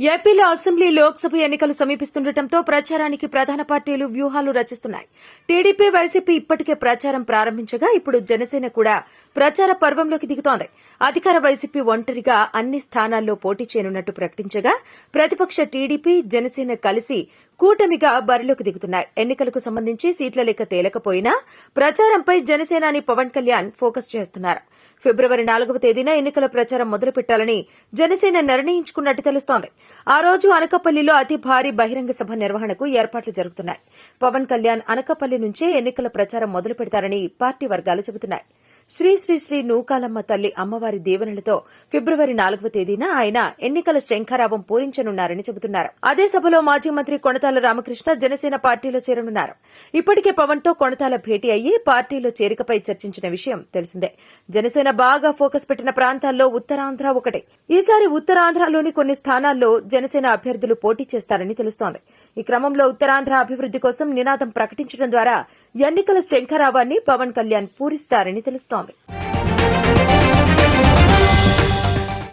ఏపీలో అసెంబ్లీ లోక్సభ ఎన్నికలు సమీపిస్తుండటంతో ప్రచారానికి ప్రధాన పార్టీలు వ్యూహాలు రచిస్తున్నాయి. టీడీపీ వైసీపీ ఇప్పటికే ప్రచారం ప్రారంభించగా ఇప్పుడు జనసేన కూడా ప్రచార పర్వంలోకి దిగుతోంది. అధికార వైసీపీ ఒంటరిగా అన్ని స్థానాల్లో పోటీ చేయనున్నట్టు ప్రకటించగా ప్రతిపక్ష టీడీపీ జనసేన కలిసి కూటమిగా బరిలోకి దిగుతున్నాయి. ఎన్నికలకు సంబంధించి సీట్ల లెక్క తేలకపోయినా ప్రచారంపై జనసేనాని పవన్ కళ్యాణ్ ఫోకస్ చేస్తున్నారు. ఫిబ్రవరి నాలుగవ తేదీన ఎన్నికల ప్రచారం మొదలుపెట్టాలని జనసేన నిర్ణయించుకున్నట్టు తెలుస్తోంది. ఆ రోజు అనకపల్లిలో అతి భారీ బహిరంగ సభ నిర్వహణకు ఏర్పాట్లు జరుగుతున్నాయి. పవన్ కళ్యాణ్ అనకపల్లి నుంచే ఎన్నికల ప్రచారం మొదలు పెడతారని పార్టీ వర్గాలు చెబుతున్నాయి. శ్రీ శ్రీ శ్రీ నూకాలమ్మ తల్లి అమ్మవారి దీవెనలతో ఫిబ్రవరి నాలుగవ తేదీన ఆయన ఎన్నికల శంఖారావం పూరించనున్నారని చెబుతున్నారు. అదే సభలో మాజీ మంత్రి కొణతాల రామకృష్ణ జనసేన పార్టీలో చేరనున్నారు. ఇప్పటికే పవన్తో కొణతాల భేటీ అయ్యి పార్టీలో చేరికపై చర్చించిన విషయం తెలిసిందే. జనసేన బాగా ఫోకస్ పెట్టిన ప్రాంతాల్లో ఉత్తరాంధ్ర ఒకటి. ఈసారి ఉత్తరాంధ్రలోని కొన్ని స్థానాల్లో జనసేన అభ్యర్థులు పోటీ చేస్తారని తెలుస్తోంది. ఈ క్రమంలో ఉత్తరాంధ్ర అభివృద్ది కోసం నినాదం ప్రకటించడం ద్వారా ఎన్నికల శంఖరావాన్ని పవన్ కళ్యాణ్ పూరిస్తారని తెలుస్తోంది. 그 러.